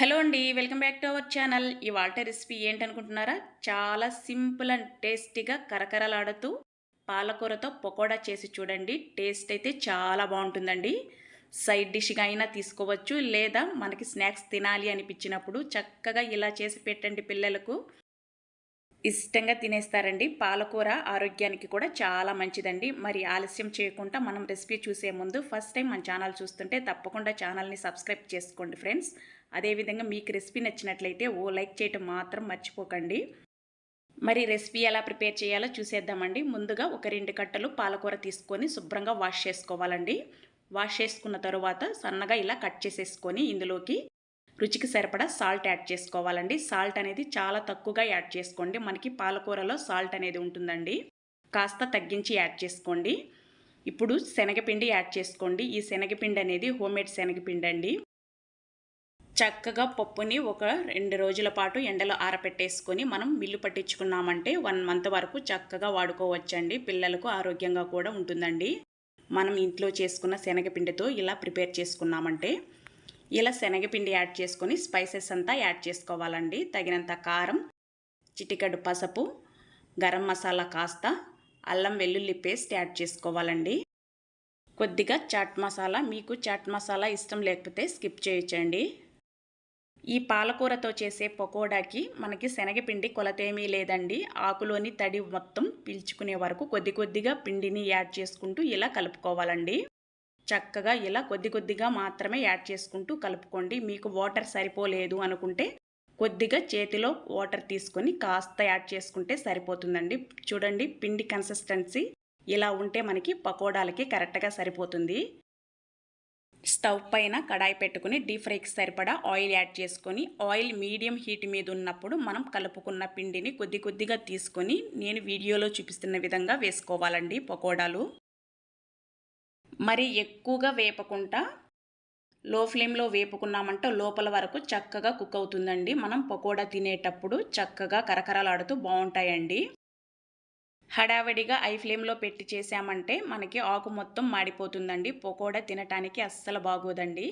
Hello అండి welcome back to our channel. ఇవాళ recipe ఏంటనుకుంటున్నారా? చాలా సింపుల్ అండ్ టేస్టీగా కరకరలాడుతూ పాలకూరతో పకోడా చేసి చూడండి. టేస్ట్ అయితే చాలా బాగుంటుందండి. సైడ్ డిష్గా అయినా తీసుకోవచ్చు లేదా మనకి స్నాక్స్ తినాలి అనిపించినప్పుడు చక్కగా ఇలా చేసి పెట్టండి పిల్లలకు. ఇష్టంగా తినేస్తారండి. పాలకూర ఆరోగ్యానికి కూడా చాలా మంచిదండి. మరి ఆలస్యం చేయకుండా మనం రెసిపీ చూసే ముందు ఫస్ట్ టైం మన ఛానల్ చూస్తుంటే తప్పకుండా ఛానల్ని సబ్స్క్రైబ్ చేసుకోండి ఫ్రెండ్స్. అదేవిధంగా మీకు రెసిపీ నచ్చినట్లయితే ఓ లైక్ చేయటం మాత్రం మర్చిపోకండి. మరి రెసిపీ ఎలా ప్రిపేర్ చేయాలో చూసేద్దామండి. ముందుగా ఒక రెండు కట్టలు పాలకూర తీసుకొని శుభ్రంగా వాష్ చేసుకోవాలండి. వాష్ చేసుకున్న తరువాత సన్నగా ఇలా కట్ చేసేసుకొని ఇందులోకి రుచికి సరిపడా సాల్ట్ యాడ్ చేసుకోవాలండి. సాల్ట్ అనేది చాలా తక్కువగా యాడ్ చేసుకోండి. మనకి పాలకూరలో సాల్ట్ అనేది ఉంటుందండి. కాస్త తగ్గించి యాడ్ చేసుకోండి. ఇప్పుడు శనగపిండి యాడ్ చేసుకోండి. ఈ శనగపిండి అనేది హోమ్మేడ్ శనగపిండి అండి. చక్కగా పప్పుని ఒక రెండు రోజుల పాటు ఎండలో ఆరపెట్టేసుకొని మనం మిల్లు పట్టించుకున్నామంటే వన్ మంత్ వరకు చక్కగా వాడుకోవచ్చండి. పిల్లలకు ఆరోగ్యంగా కూడా ఉంటుందండి. మనం ఇంట్లో చేసుకున్న శనగపిండితో ఇలా ప్రిపేర్ చేసుకున్నామంటే ఇలా శనగపిండి యాడ్ చేసుకొని స్పైసెస్ అంతా యాడ్ చేసుకోవాలండి. తగినంత కారం చిటికడు పసుపు గరం మసాలా కాస్త అల్లం వెల్లుల్లి పేస్ట్ యాడ్ చేసుకోవాలండి. కొద్దిగా చాట్ మసాలా మీకు చాట్ మసాలా ఇష్టం లేకపోతే స్కిప్ చేయొచ్చండి. ఈ పాలకూరతో చేసే పకోడాకి మనకి శనగపిండి కొలతేమీ లేదండి. ఆకులోని తడి మొత్తం పీల్చుకునే వరకు కొద్ది కొద్దిగా పిండిని యాడ్ చేసుకుంటూ ఇలా కలుపుకోవాలండి. చక్కగా ఇలా కొద్ది కొద్దిగా మాత్రమే యాడ్ చేసుకుంటూ కలుపుకోండి. మీకు వాటర్ సరిపోలేదు అనుకుంటే కొద్దిగా చేతిలో వాటర్ తీసుకొని కాస్త యాడ్ చేసుకుంటే సరిపోతుందండి. చూడండి పిండి కన్సిస్టెన్సీ ఇలా ఉంటే మనకి పకోడాలకి కరెక్ట్గా సరిపోతుంది. స్టవ్ పైన కడాయి పెట్టుకుని డీప్ ఫ్రైకి సరిపడా ఆయిల్ యాడ్ చేసుకొని ఆయిల్ మీడియం హీట్ మీద ఉన్నప్పుడు మనం కలుపుకున్న పిండిని కొద్ది కొద్దిగా తీసుకొని నేను వీడియోలో చూపిస్తున్న విధంగా వేసుకోవాలండి పకోడాలు. మరి ఎక్కువగా వేపకుండా లో ఫ్లేమ్లో వేపుకున్నామంటే లోపల వరకు చక్కగా కుక్ అవుతుందండి. మనం పకోడా తినేటప్పుడు చక్కగా కరకరలాడుతూ బాగుంటాయండి హడావిడిగా ఐ ఫ్లేమ్లో పెట్టి చేసామంటే మనకి ఆకు మొత్తం మాడిపోతుందండి. పకోడా తినటానికి అస్సలు బాగోదండి.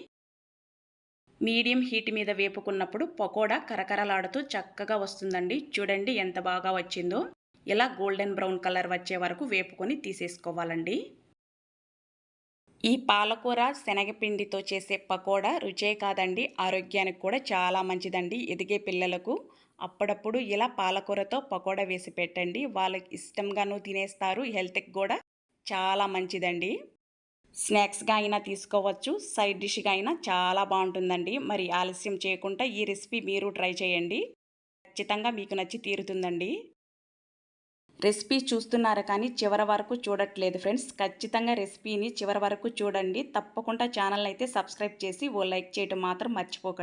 మీడియం హీట్ మీద వేపుకున్నప్పుడు పకోడా కరకరలాడుతూ చక్కగా వస్తుందండి. చూడండి ఎంత బాగా వచ్చిందో. ఇలా గోల్డెన్ బ్రౌన్ కలర్ వచ్చే వరకు వేపుకొని తీసేసుకోవాలండి. ఈ పాలకూర శనగపిండితో చేసే పకోడా రుచే కాదండి ఆరోగ్యానికి కూడా చాలా మంచిదండి. ఎదిగే పిల్లలకు అప్పుడప్పుడు ఇలా పాలకూరతో పకోడా వేసి పెట్టండి. వాళ్ళకి ఇష్టంగాను తినేస్తారు హెల్త్కి కూడా చాలా మంచిదండి. స్నాక్స్గా అయినా తీసుకోవచ్చు సైడ్ డిష్గా అయినా చాలా బాగుంటుందండి. మరి ఆలస్యం చేయకుండా ఈ రెసిపీ మీరు ట్రై చేయండి. ఖచ్చితంగా మీకు నచ్చి తీరుతుందండి. రెసిపీ చూస్తున్నారు కానీ చివరి వరకు చూడట్లేదు ఫ్రెండ్స్. ఖచ్చితంగా రెసిపీని చివరి వరకు చూడండి. తప్పకుండా ఛానల్ అయితే సబ్స్క్రైబ్ చేసి ఓ లైక్ చేయడం మాత్రం మర్చిపోకండి